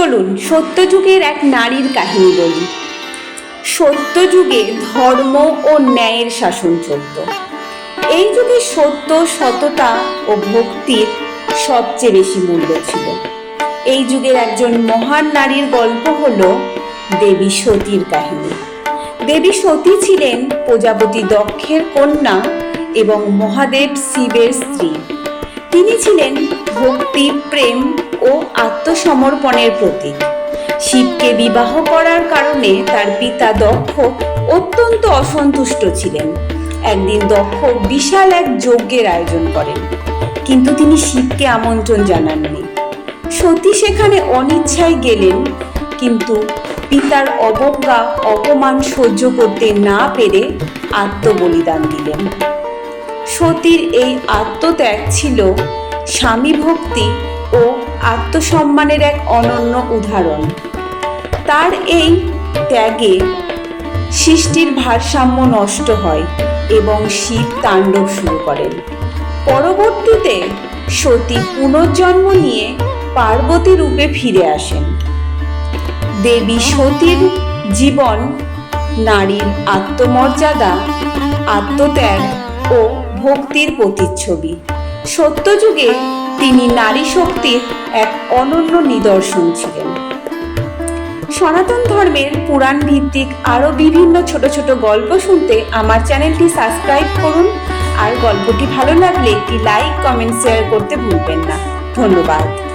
চলুন সত্যযুগের এক নারীর কাহিনী বলি। সত্যযুগে ধর্ম ও ন্যায়ের শাসন চলত। এই যুগে সত্য, সততা ও ভক্তির সবচেয়ে বেশি মূল্য ছিল। এই যুগের একজন মহান নারীর গল্প হল দেবী সতীর কাহিনী। দেবী সতী ছিলেন প্রজাপতি দক্ষের কন্যা এবং মহাদেব শিবের স্ত্রী। তিনি ছিলেন ভক্তি, প্রেম ও আত্মসমর্পণের প্রতীক। শিবকে বিবাহ করার কারণে তার পিতা দক্ষ, অত্যন্ত অসন্তুষ্ট ছিলেন। একদিন দক্ষ বিশাল এক যজ্ঞের আয়োজন করেন। কিন্তু তিনি শিবকে আমন্ত্রণ জানাননি। সতী সেখানে অনিচ্ছায় গেলেন, কিন্তু পিতার অবজ্ঞা, অপমান সহ্য করতে না পেরে আত্মবলিদান দিলেন। সতীর এই আত্মত্যাগ ছিল স্বামী ভক্তি ও আত্মসম্মানের এক অনন্য উদাহরণ। তার এই ত্যাগে সৃষ্টির ভারসাম্য নষ্ট হয় এবং শিব তাণ্ডব শুরু করেন। পরবর্তীতে সতী পুনর্জন্ম নিয়ে পার্বতী রূপে ফিরে আসেন। দেবী সতীর জীবন, নারীর আত্মমর্যাদা, আত্মত্যাগ ও ভক্তির প্রতিচ্ছবি। সত্যযুগে তিনি নারী শক্তির এক অনন্য নিদর্শন ছিলেন। সনাতন ধর্মের পুরাণ ভিত্তিক আরও বিভিন্ন ছোট ছোট গল্প শুনতে আমার চ্যানেলটি সাবস্ক্রাইব করুন। আর গল্পটি ভালো লাগলে একটি লাইক, কমেন্ট শেয়ার করতে ভুলবেন না। ধন্যবাদ।